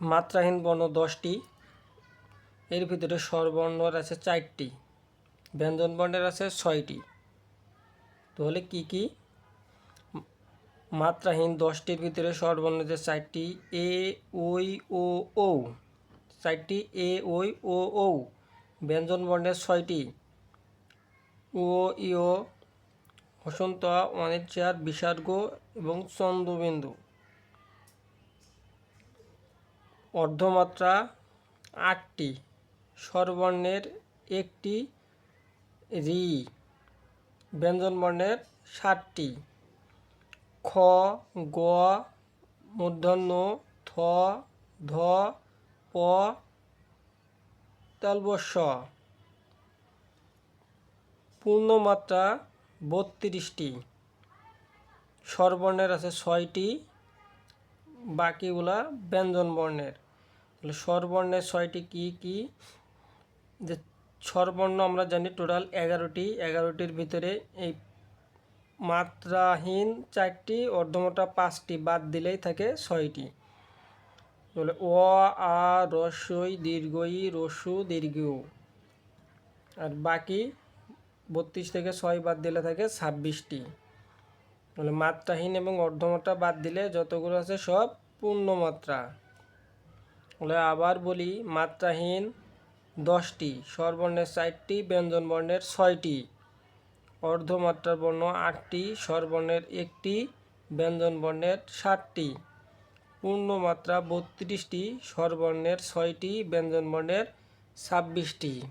মাত্রাহীন বর্ণ দশটি। এর ভিতরে স্বরবর্ণের আছে চারটি, ব্যঞ্জন বর্ণের আছে ছয়টি। তাহলে কি কি? মাত্রাহীন দশটির ভিতরে স্বরবর্ণ যে চারটি, এ, ওই, ও ও চারটি, এ, ওই, ও ও ব্যঞ্জন বর্ণের ছয়টি। ও ইও বসন্ত অনিচ্ছার বিসর্গ এবং চন্দ্রবিন্দু। অর্ধমাত্রা আটটি, স্বরবর্ণের একটি রি ব্যঞ্জন বর্ণের ষাটটি খ, গ মূর্ধন্য থ, ধ, প তালবস্য পূর্ণমাত্রা বত্রিশটি, স্বরবর্ণের আছে ছয়টি, বাকিগুলা ব্যঞ্জন বর্ণের তাহলে স্বরবর্ণের ছয়টি কি কি? যে স্বরবর্ণ আমরা জানি টোটাল এগারোটি, এগারোটির ভিতরে এই মাত্রাহীন চারটি অর্ধমোটা পাঁচটি বাদ দিলেই থাকে ছয়টি। তাহলে অ, আ রস্যই দীর্ঘই রস্যু দীর্ঘ আর বাকি বত্রিশ থেকে ছয় বাদ দিলে থাকে ছাব্বিশটি। তাহলে মাত্রাহীন এবং অর্ধমাত্রা বাদ দিলে যতগুলো আছে সব পূর্ণমাত্রা। আবার বলি, মাত্রাহীন দশটি স্বরবর্ণের চারটি ব্যঞ্জন বর্ণের ছয়টি। অর্ধমাত্রার বর্ণ আটটি স্বরবর্ণের একটি, ব্যঞ্জনবর্ণের ষাটটি পূর্ণমাত্রা বত্রিশটি স্বরবর্ণের ছয়টি ব্যঞ্জন বর্ণের ছাব্বিশটি।